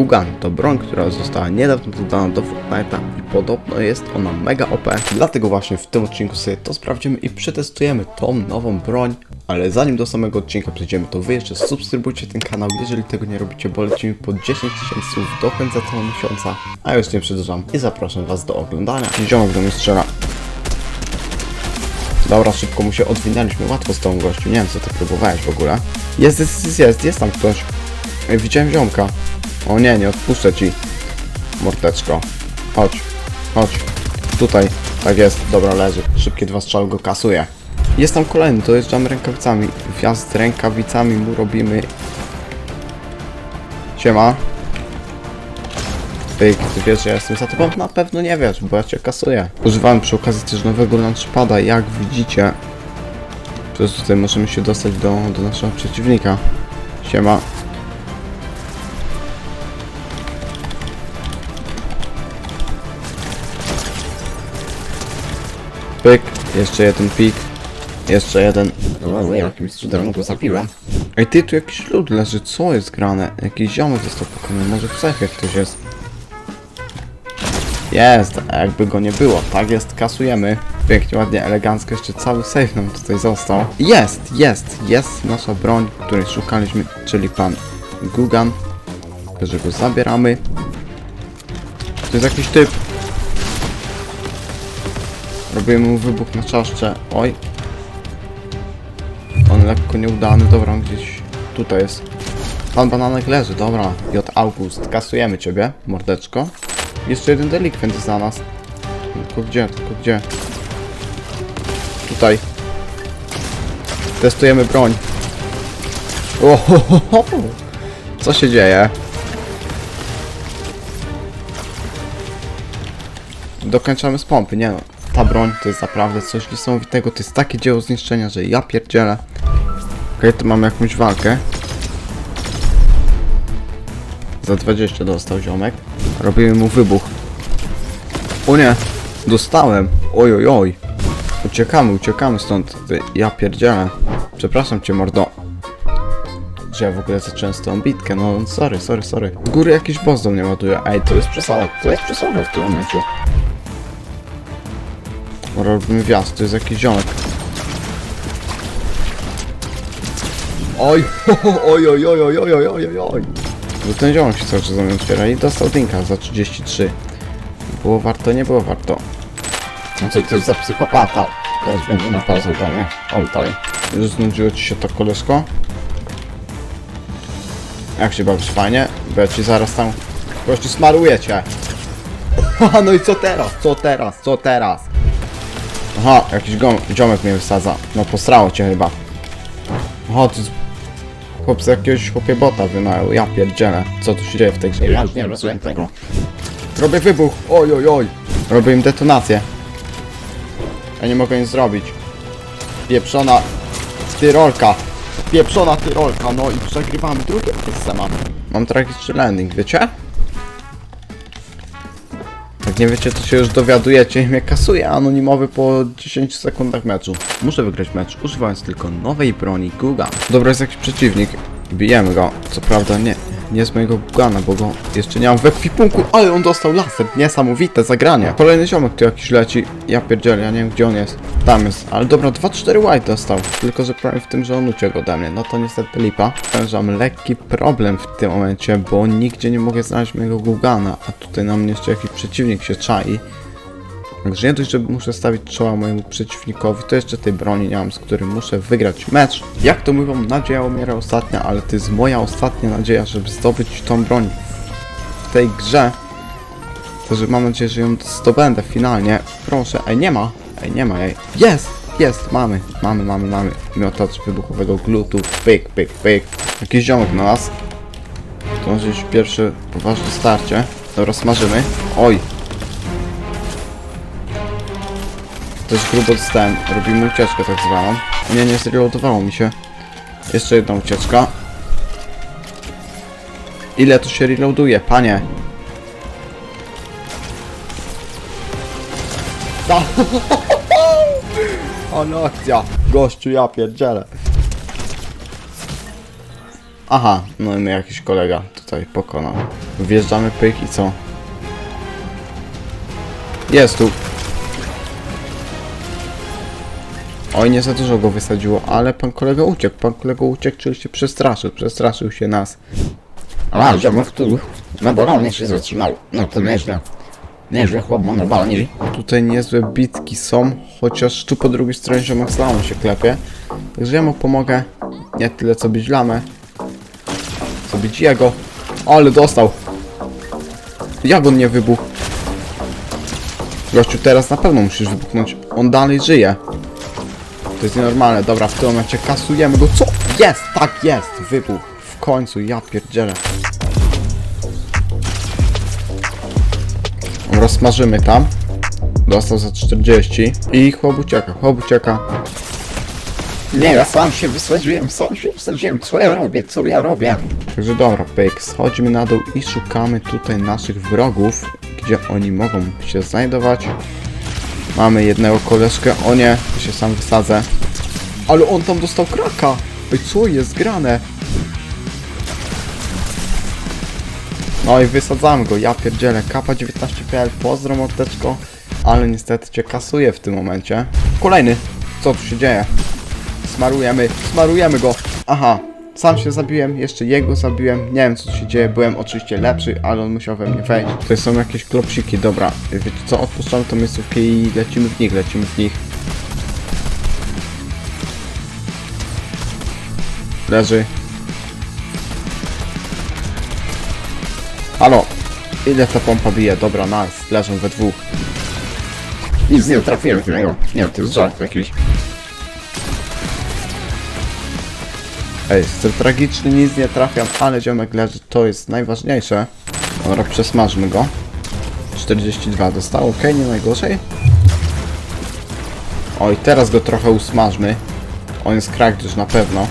Gugan to broń, która została niedawno dodana do Fortnite'a i podobno jest ona mega OP. Dlatego właśnie w tym odcinku sobie to sprawdzimy i przetestujemy tą nową broń. Ale zanim do samego odcinka przejdziemy, to wy jeszcze subskrybujcie ten kanał, jeżeli tego nie robicie, bo lecimy po 10 tysięcy słów do końca tego miesiąca. A już nie przedłużam i zapraszam was do oglądania. Ziomek do mnie strzela. Dobra, szybko mu się odwinęliśmy, łatwo z tą gościu, nie wiem co ty próbowałeś w ogóle. Jest, jest, jest, jest, jest tam ktoś. Widziałem ziomka. O nie, nie odpuszczę ci. Mordeczko. Chodź, chodź. Tutaj, tak jest, dobra, leży. Szybkie dwa strzały go kasuje. Jest tam kolejny, to jeżdżamy rękawicami. Wjazd rękawicami mu robimy. Siema. Pyk, ty wiesz, że ja jestem za tobą? Na pewno nie wiesz, bo ja cię kasuję. Używałem przy okazji też nowego launchpada, jak widzicie. Przez tutaj możemy się dostać do, do naszego przeciwnika. Siema. Pyk, jeszcze jeden pik. Jeszcze jeden. No, jakimś cudem go zabiłem. Ej ty, tu jakiś lud leży, co jest grane? Jakiś ziomek został pokonany, może w cechie ktoś jest. Jest, jakby go nie było, tak jest, kasujemy. Pięknie, ładnie, elegancko, jeszcze cały save nam tutaj został. Jest, jest, jest nasza broń, której szukaliśmy, czyli pan Gugan. Że go zabieramy. To jest jakiś typ. Robimy mu wybuch na czaszce, oj. On lekko nieudany, dobra, on gdzieś tutaj jest. Pan bananek leży, dobra. J. August, kasujemy ciebie, mordeczko. Jeszcze jeden delikwent za nas. Tylko gdzie, tylko gdzie? Tutaj. Testujemy broń. Ohohoho. Co się dzieje? Dokończamy z pompy, nie no. Ta broń to jest naprawdę coś niesamowitego, to jest takie dzieło zniszczenia, że ja pierdzielę. Okej, to mamy jakąś walkę. Za 20 dostał ziomek. Robimy mu wybuch. O nie! Dostałem! Oj, oj, oj. Uciekamy, uciekamy stąd. Ja pierdzielę. Przepraszam cię, mordo. Że ja w ogóle zacząłem z tą bitkę, no sorry, sorry, sorry. Z góry jakiś boss do mnie ładuje. Ej, to jest przesada. To jest przesada w tym momencie. Robimy wjazd, to jest jakiś ziomek. Oj, oj, oj, oj, oj, oj, oj, oj, oj. Bo ten ziomek się cały czas za mnie otwiera i dostał dinka za 33. Było warto, nie było warto. No co to jest za psychopata? Teraz będzie na do mnie. Oj, to Już znudziło ci się to koleżko? Jak się bawisz fajnie? Bo ja ci zaraz tam... Gości smaruję cię. No i co teraz? Co teraz? Co teraz? Aha, jakiś gom, ziomek mnie wysadza. No posrało cię chyba. Aha, to. Chłop z jakiegoś chłopie bota wynajął. Ja pierdzielę. Co tu się dzieje w tej grze? ja nie rozumiem tego. Robię wybuch! Oj, oj, oj! Robię im detonację. Ja nie mogę nic zrobić. Pieprzona tyrolka. Pieprzona tyrolka, no i przegrywamy drugie miejsce mam. Mam tragiczny landing, wiecie? Nie wiecie, to się już dowiadujecie mnie kasuje anonimowy po 10 sekundach meczu. Muszę wygrać mecz, używając tylko nowej broni Guga. Dobra, jest jakiś przeciwnik. Bijemy go. Co prawda nie, nie z mojego Gugana, bo go jeszcze nie mam w ekwipunku, ale on dostał laser. Niesamowite zagranie. Kolejny ziomek tu jakiś leci. Ja pierdzielę, ja nie wiem gdzie on jest. Tam jest. Ale dobra, 2-4 white dostał. Tylko, że problem w tym, że on uciekł ode mnie. No to niestety lipa. Mam lekki problem w tym momencie, bo nigdzie nie mogę znaleźć mojego Gugana. A tutaj na mnie jeszcze jakiś przeciwnik się czai. Także nie dość, że muszę stawić czoła mojemu przeciwnikowi, to jeszcze tej broni nie mam, z którym muszę wygrać mecz. Jak to mówią, nadzieja umiera ostatnia, ale to jest moja ostatnia nadzieja, żeby zdobyć tą broń w tej grze. Także mam nadzieję, że ją zdobędę finalnie. Proszę, ej nie ma, ej nie ma, ej. Jest, jest, mamy, mamy, mamy, mamy. Miotacz wybuchowego glutu, pyk, pyk, pyk. Jakiś ziomek na nas. To już pierwsze poważne starcie. Smażymy. Oj, Dość grubo dostałem. Robimy ucieczkę tak zwaną. Nie, nie zreloadowało mi się. Jeszcze jedna ucieczka. Ile to się reloaduje, panie? Ta- Ale akcja! Gościu, ja pierdzielę. Aha, no i jakiś kolega tutaj pokonał. Wjeżdżamy pyk i co? Jest tu. Oj, nie za dużo go wysadziło, ale pan kolega uciekł. Pan kolega uciekł, czyli się przestraszył. Przestraszył się nas. A, ziomek tu na balonie się zatrzymał. No to nieźle. Nieźle chłop ma na balonie. Tutaj niezłe bitki są, chociaż tu po drugiej stronie ziomek slamą się klepie. Także ja mu pomogę. Nie tyle co być lamę. Co być jego. Ale dostał. Jak on nie wybuchł? Gościu, teraz na pewno musisz wybuchnąć. On dalej żyje. To jest nienormalne. Dobra, w tym momencie kasujemy go. Co? Jest! Tak jest! Wybuch. W końcu, ja pierdzielę. Rozsmażymy tam. Dostał za 40. I chłop ucieka. Nie, ja sam się wysadziłem, sam się wysadziłem. Co ja robię, co ja robię? Także dobra, pyk, schodzimy na dół i szukamy tutaj naszych wrogów, gdzie oni mogą się znajdować. Mamy jednego koleżkę, o nie, to się sam wysadzę. Ale on tam dostał kraka! Ej, co jest grane? No i wysadzamy go, ja pierdzielę, kapa 19pl, pozdro mordeczko, ale niestety cię kasuje w tym momencie. Kolejny, co tu się dzieje? Smarujemy, smarujemy go. Aha, sam się zabiłem, jeszcze jego zabiłem. Nie wiem co tu się dzieje, byłem oczywiście lepszy, ale on musiał we mnie wejść. Tutaj są jakieś klopsiki, dobra. Wiecie co, odpuszczamy tą miejscówkę i lecimy w nich, lecimy w nich. Leży. Halo, ile ta pompa bije? Dobra, nice, leżą we dwóch. Nic nie trafiłem w niego. Nie, to jest żart jakiś. Ej, jestem tragiczny, nic nie trafiam, ale ziomek leży, to jest najważniejsze. Dobra, przesmażmy go. 42 dostał, ok, nie najgorzej. Oj, teraz go trochę usmażmy. On jest już na pewno.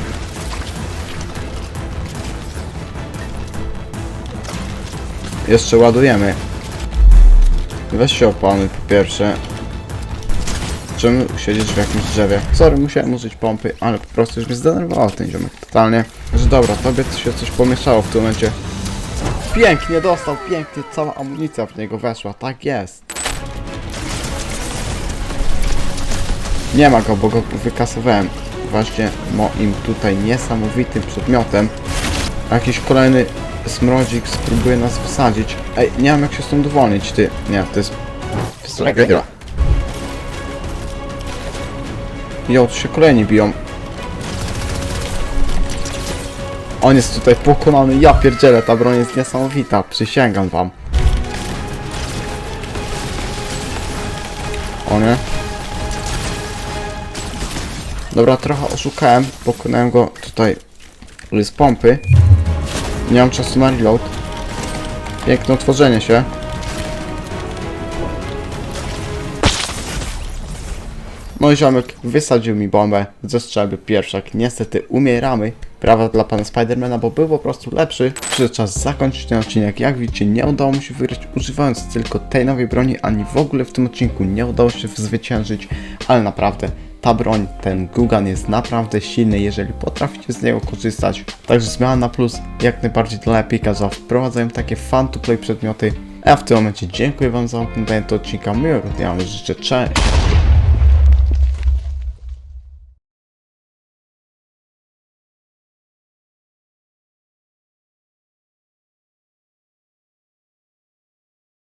Jeszcze ładujemy. Weź się opony po pierwsze. Czemu siedzieć w jakimś drzewie? Sorry, musiałem użyć pompy, ale po prostu już mnie zdenerwował ten ziomek totalnie. Że dobra, tobie się coś pomieszało w tym momencie. Pięknie dostał, pięknie, cała amunicja w niego weszła, tak jest. Nie ma go, bo go wykasowałem. Właśnie moim tutaj niesamowitym przedmiotem. Jakiś kolejny smrodzik spróbuje nas wysadzić. Ej, nie mam jak się stąd uwolnić, ty. Nie, to jest... To jest tragedia. Jo, tu się kolejni biją. On jest tutaj pokonany, ja pierdzielę, ta broń jest niesamowita, przysięgam wam. O nie? Dobra, trochę oszukałem, pokonałem go tutaj z pompy. Nie mam czasu na reload. Piękne otworzenie się. Mój ziomek wysadził mi bombę ze strzelby pierwszak. Niestety umieramy. Prawa dla pana Spidermana, bo był po prostu lepszy. Przyszedł czas zakończyć ten odcinek. Jak widzicie, nie udało mi się wygrać używając tylko tej nowej broni, ani w ogóle w tym odcinku nie udało się zwyciężyć, ale naprawdę ta broń, ten Gugan jest naprawdę silny, jeżeli potraficie z niego korzystać. Także zmiana na plus jak najbardziej dla Epika, że wprowadzają takie fan to play przedmioty. A ja w tym momencie dziękuję wam za oglądanie tego odcinka. Miłego dnia, życzę, cześć!